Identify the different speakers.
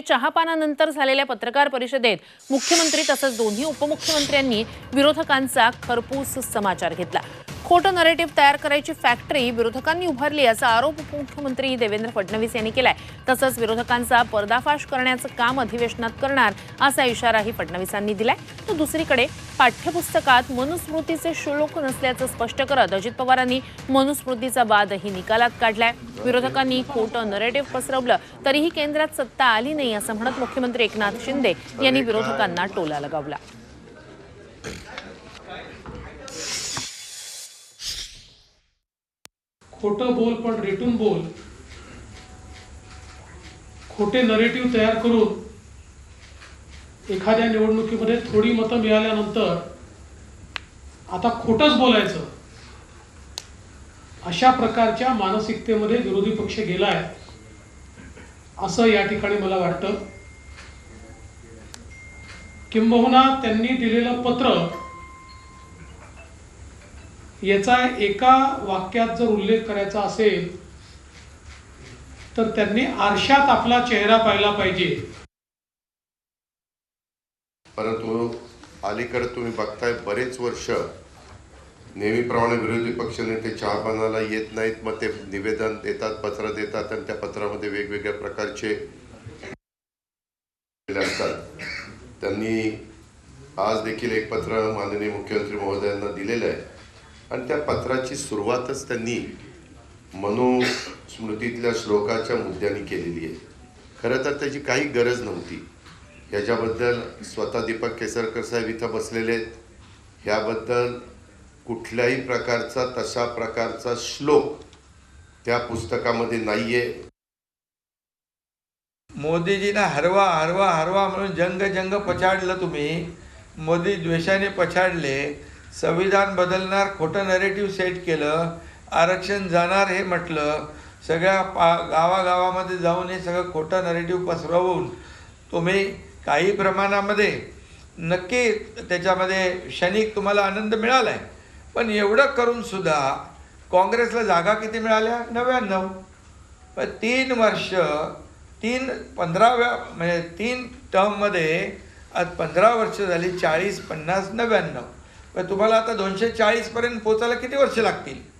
Speaker 1: चहापानानंतर झालेल्या पत्रकार परिषदेत मुख्यमंत्री तसंच दोन्ही उपमुख्यमंत्र्यांनी विरोधकांचा खरपूस समाचार घेतला. खोटं नरेटिव्ह तयार करायची फॅक्टरी विरोधकांनी उभारली असा आरोप उपमुख्यमंत्री देवेंद्र फडणवीस यांनी केलाय. तसंच विरोधकांचा पर्दाफाश करण्याचं काम अधिवेशनात करणार असा इशाराही फडणवीसांनी दिलाय. तर दुसरीकडे पाठ्यपुस्तकात मनुस्मृतीचे श्लोक नसल्याचं स्पष्ट करत अजित पवारांनी मनुस्मृतीचा वादही निकालात काढलाय. विरोधकांनी खोटं नरेटिव्ह पसरवलं तरीही केंद्रात सत्ता आली नाही असं म्हणत मुख्यमंत्री एकनाथ शिंदे यांनी विरोधकांना टोला लगावला.
Speaker 2: खोटं बोल पण रेटून बोल. खोटे नरेटिव्ह तयार करून एखाद्या निवडणुकीमध्ये थोडी मतं मिळाल्यानंतर आता खोटंच बोलायचं. अशा प्रकारच्या मानसिकतेमध्ये विरोधी पक्ष गेलाय असं या ठिकाणी मला वाटतं. किंबहुना त्यांनी दिलेलं पत्र याचा एका वाक्यात जर उल्लेख करायचा असेल तर त्यांनी आरशात आपला चेहरा पाहिला पाहिजे.
Speaker 3: परंतु अलीकडे तुम्ही बघताय बरेच वर्ष नेहमीप्रमाणे विरोधी पक्षनेते चहापानाला येत नाहीत मग ते निवेदन देतात पत्र देतात आणि त्या पत्रामध्ये वेगवेगळ्या प्रकारचे असतात. त्यांनी आज देखील एक पत्र माननीय मुख्यमंत्री महोदयांना दिलेलं आहे. आणि त्या पत्राची सुरुवातच त्यांनी मनुस्मृतीतल्या श्लोकाच्या मुद्द्याने केलेली आहे. खरं तर त्याची काही गरज नव्हती. याच्याबद्दल स्वतः दीपक केसरकर साहेब इथं बसलेले आहेत. ह्याबद्दल कुठल्याही प्रकारचा तशा प्रकारचा श्लोक त्या पुस्तकामध्ये नाही आहे
Speaker 4: मोदीजींना हरवा हरवा हरवा म्हणून जंग जंग पछाडलं तुम्ही. मोदी द्वेषाने पछाडले. संविधान बदलणार खोटं नरेटिव्ह सेट केलं आरक्षण जाणार हे म्हटलं सगळ्या पा गावागावामध्ये जाऊन हे सगळं खोटं नरेटिव्ह पसरवून तुम्ही काही प्रमाणामध्ये नक्की त्याच्यामध्ये क्षणिक तुम्हाला आनंद मिळाला आहे पण एवढं करूनसुद्धा काँग्रेसला जागा किती मिळाल्या? नव्याण्णव. पण तीन वर्ष तीन पंधराव्या म्हणजे तीन टर्ममध्ये आज पंधरा वर्ष झाली चाळीस पन्नास नव्याण्णव. तुम्हाला आता दोनशे चाळीसपर्यंत पोचायला किती वर्ष लागतील?